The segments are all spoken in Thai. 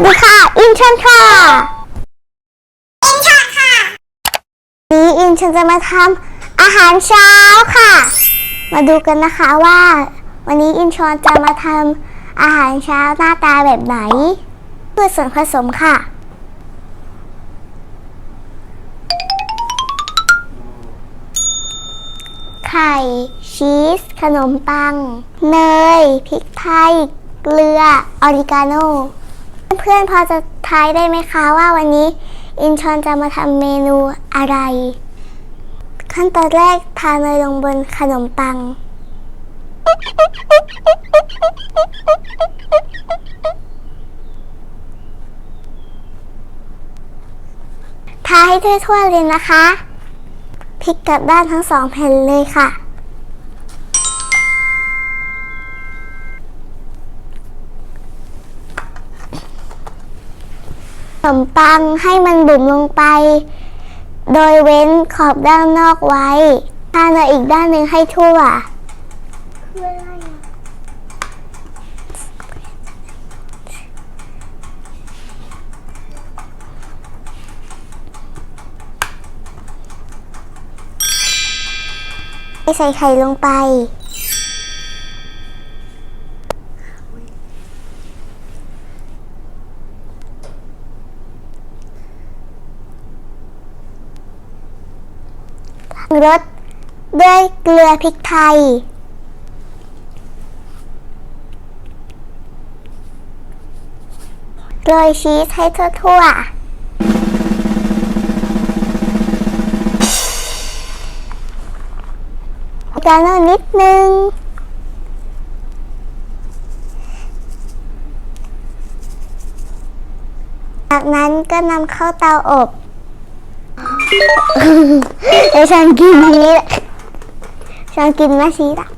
สดีค่ะ อินชอนค่ะ อินชอนค่ะนี้อินชอนจะมาทำอาหารเช้าค่ะ มาดูกันนะคะว่า วันนี้อินชอนจะมาทำอาหารเช้าหน้าตาแบบไหนเพื่อส่วนผสมค่ะ ไข่ ชีส ขนมปัง เนย พริกไทย เกลือ ออริกาโน เพื่อนๆพอจะทายได้ไหมคะว่าวันนี้ อินชอนจะมาทำเมนูอะไร ขั้นตอนแรกทาเนยลงบนขนมปัง ทาให้ทั่วๆเลยนะคะพลิกกลับด้านทั้งสองแผ่นเลยค่ะ ขนมปังให้มันบุ๋มลงไป โดยเว้นขอบด้านนอกไว้ทาเนอีกด้านหนึ่งให้ทั่วใส่ไข่ลงไป รสด้วยเกลือพริกไทย โรยชีสให้ทั่วๆออริกาโนนิดนึง จากนั้นก็นำเข้าเตาอบ เดี๋ยวฉันกินนี้แหละฉันกินมาชีสอะ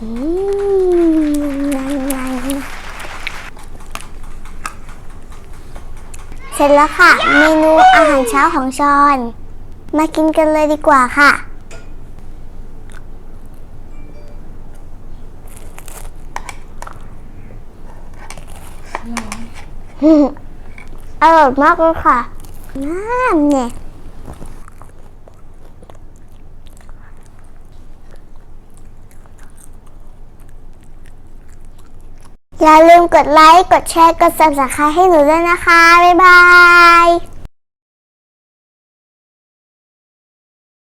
อืมนั่นเสร็จแล้วค่ะ เมนูอาหารเช้าของชอน มากินกันเลยดีกว่าค่ะ อร่อยมากเลยค่ะ น้ำเนี่ยอย่าลืมกดไลค์ กดแชร์ กด subscribe ให้หนูด้วยนะคะ บ๊ายบาย